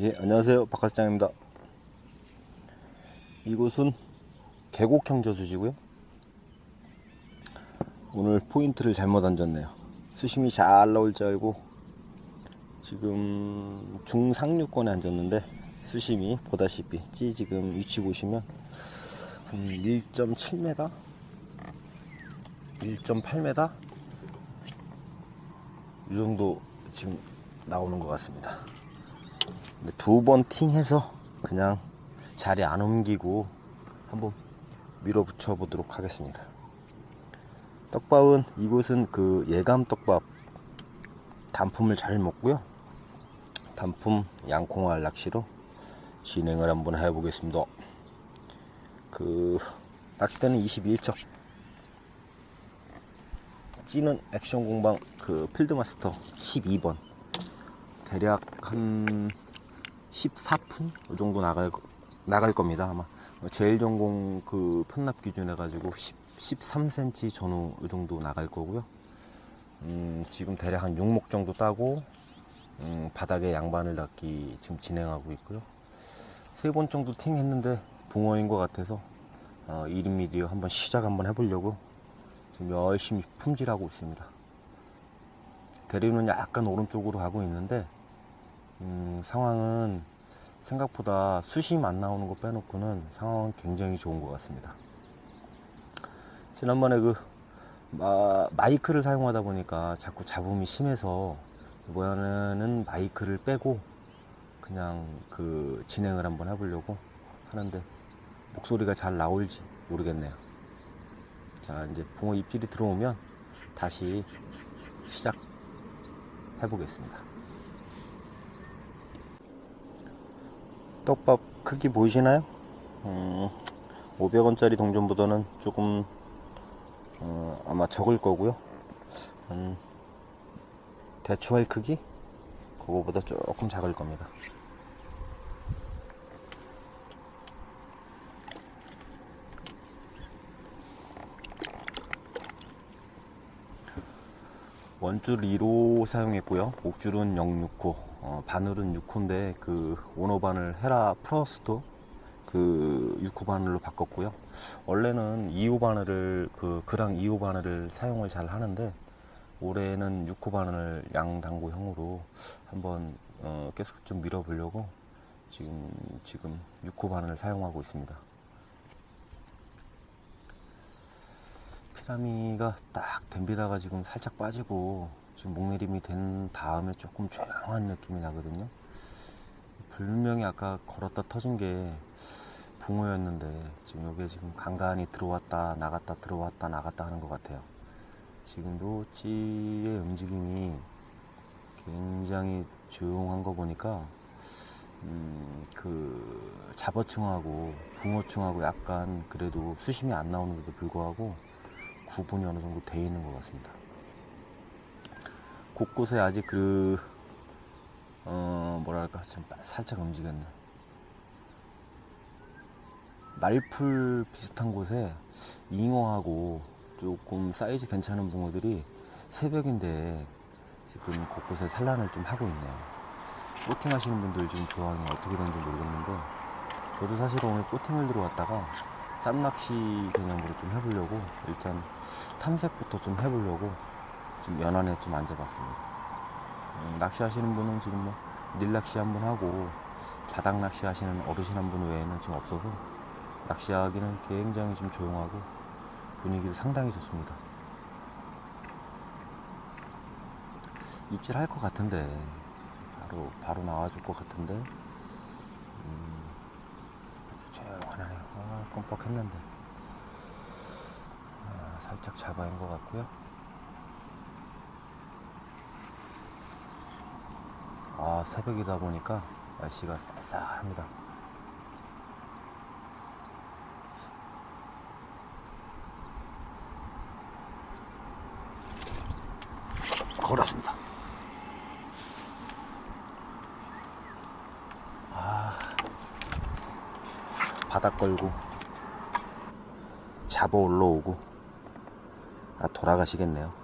예, 안녕하세요. 박하장입니다. 이곳은 계곡형 저수지고요. 오늘 포인트를 잘못 얹었네요. 수심이 잘 나올 줄 알고 지금 중상류권에 앉았는데 수심이 보다시피 찌 지금 위치 보시면 한 1.7m, 1.8m 이 정도 지금 나오는 것 같습니다. 두 번 팅해서 그냥 자리 안 옮기고 한번 밀어붙여 보도록 하겠습니다. 떡밥은 이곳은 그 예감 떡밥 단품을 잘 먹고요. 단품 양콩알 낚시로 진행을 한번 해보겠습니다. 그 낚싯대는 21척. 찌는 액션 공방 그 필드마스터 12번. 대략 한 14푼 이 정도 나갈 거- 나갈 겁니다 아마 제일 전공 그 편납 기준 해가지고 10, 13cm 전후 이 정도 나갈 거고요. 음, 지금 대략 한 6목 정도 따고 음, 바닥에 양반을 닦기 지금 진행하고 있고요. 세 번 정도 팅 했는데 붕어인 것 같아서 어, 1mm 한번 시작 한번 해보려고 지금 열심히 품질하고 있습니다. 대리는 약간 오른쪽으로 가고 있는데 음, 상황은 생각보다 수심 안 나오는 거 빼놓고는 상황은 굉장히 좋은 것 같습니다. 지난번에 그 마, 마이크를 사용하다 보니까 자꾸 잡음이 심해서 이번에는 마이크를 빼고 그냥 그 진행을 한번 해보려고 하는데 목소리가 잘 나올지 모르겠네요. 자 이제 붕어 입질이 들어오면 다시 시작 해 보겠습니다. 떡밥 크기 보이시나요? 음, 500원짜리 동전보다는 조금 어, 아마 적을 거고요. 음, 대추알 크기? 그거보다 조금 작을 겁니다. 원줄 2로 사용했고요. 목줄은 069, 어, 바늘은 6호인데 그 오너 바늘 헤라 프로스토 그 6호 바늘로 바꿨고요. 원래는 2호 바늘을 그 그랑 2호 바늘을 사용을 잘 하는데 올해는 6호 바늘 양당고형으로 한번 어, 계속 좀 밀어보려고 지금 지금 6호 바늘을 사용하고 있습니다. 피라미가 딱 댐비다가 지금 살짝 빠지고 지금 목내림이 된 다음에 조금 조용한 느낌이 나거든요. 분명히 아까 걸었다 터진 게 붕어였는데 지금 여기에 지금 간간히 들어왔다 나갔다 들어왔다 나갔다 하는 것 같아요. 지금도 찌의 움직임이 굉장히 조용한 거 보니까 음, 그 잡어층하고 붕어층하고 약간 그래도 수심이 안 나오는데도 불구하고 구분이 어느 정도 돼 있는 것 같습니다. 곳곳에 아직 그, 어, 뭐랄까, 좀 살짝 움직였네. 말풀 비슷한 곳에 잉어하고 조금 사이즈 괜찮은 붕어들이 새벽인데 지금 곳곳에 산란을 좀 하고 있네요. 보팅 하시는 분들 지금 게 어떻게 되는지 모르겠는데 저도 사실 오늘 보팅을 들어왔다가 짬낚시 개념으로 좀 해보려고 일단 탐색부터 좀 해보려고 좀 연안에 좀 앉아봤습니다. 음, 낚시하시는 분은 지금 뭐 닐낚시 한번 하고 바닥 낚시 하시는 어르신 한 분 외에는 지금 없어서 낚시하기는 굉장히 좀 조용하고 분위기도 상당히 좋습니다. 입질 할 것 같은데 바로 바로 나와줄 것 같은데 음, 조용하네요. 아, 껌뻑했는데 아, 살짝 잡아인 것 같고요. 아 새벽이다 보니까 날씨가 쌀쌀합니다. 걸었습니다. 바닥 걸고 잡아 올라오고 아 돌아가시겠네요